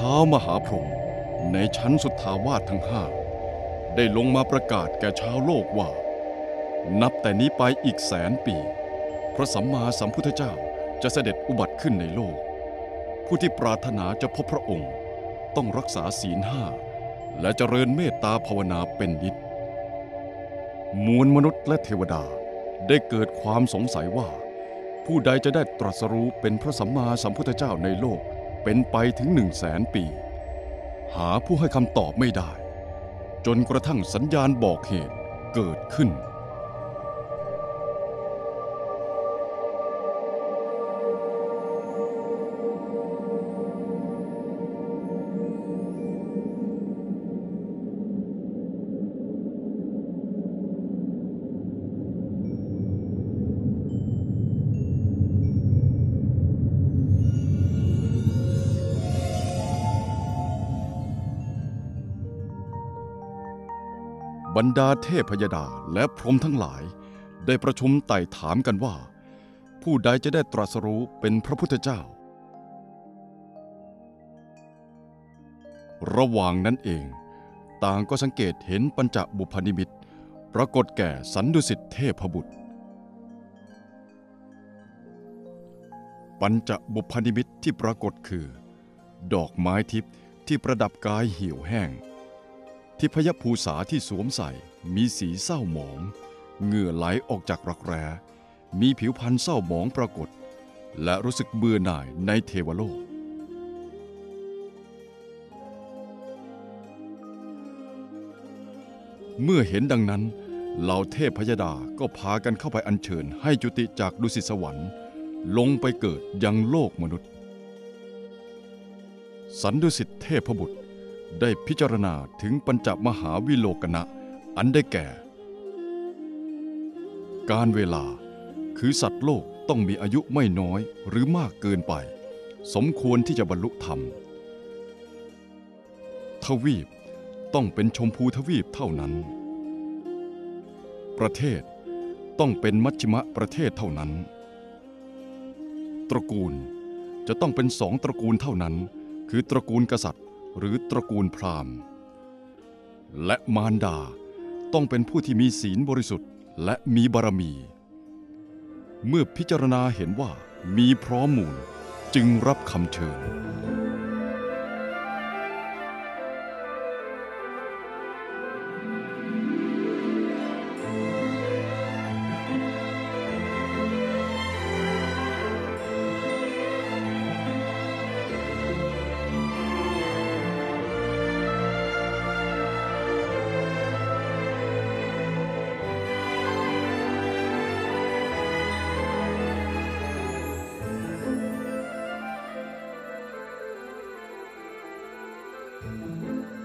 ท้ามหาพรหมในชั้นสุทธาวาสทั้งห้าได้ลงมาประกาศแก่ชาวโลกว่า นับแต่นี้ไปอีกแสนปี พระสัมมาสัมพุทธเจ้าจะเสด็จอุบัติขึ้นในโลก ผู้ที่ปรารถนาจะพบพระองค์ ต้องรักษาศีลห้าและเจริญเมตตาภาวนาเป็นนิดมวลมนุษย์และเทวดาได้เกิดความสงสัยว่า ผู้ใดจะได้ตรัสรู้เป็นพระสัมมาสัมพุทธเจ้าในโลก เป็นไปถึงหนึ่งแสนปี หาผู้ให้คำตอบไม่ได้ จนกระทั่งสัญญาณบอกเหตุเกิดขึ้น บรรดาเทพยดาและพรหมทั้งหลาย ได้ประชุมไต่ถามกันว่า ผู้ใดจะได้ตรัสรู้เป็นพระพุทธเจ้า ระหว่างนั้นเอง ต่างก็สังเกตเห็นปัญจบุพนิมิตปรากฏแก่สันดุสิตเทพบุตร ปัญจบุพนิมิตที่ปรากฏคือ ดอกไม้ทิพย์ที่ประดับกายเหี่ยวแห้ง ทิพยภูษาที่สวมใส่มีสีเศร้าหมอง เหงื่อไหลออกจากรักแร้ มีผิวพรรณเศร้าหมองปรากฏ และรู้สึกเบื่อหน่ายในเทวโลก เมื่อเห็นดังนั้นเหล่าเทพพยดาก็พากันเข้าไปอัญเชิญให้จุติจากดุสิตสวรรค์ ลงไปเกิดยังโลกมนุษย์ สันดุสิตเทพบุตร ได้พิจารณาถึงปัญจมหาวิโลกนะ อันได้แก่ การเวลาคือสัตว์โลกต้องมีอายุไม่น้อยหรือมากเกินไป สมควรที่จะบรรลุธรรม ทวีปต้องเป็นชมพูทวีปเท่านั้น ประเทศต้องเป็นมัชชิมะประเทศเท่านั้น ตระกูลจะต้องเป็นสองตระกูลเท่านั้น คือตระกูลกษัตริย์ หรือตระกูลพราหมณ์ และมารดาต้องเป็นผู้ที่มีศีลบริสุทธิ์ และมีบารมี เมื่อพิจารณาเห็นว่ามีพร้อมมูลจึงรับคำเชิญ Música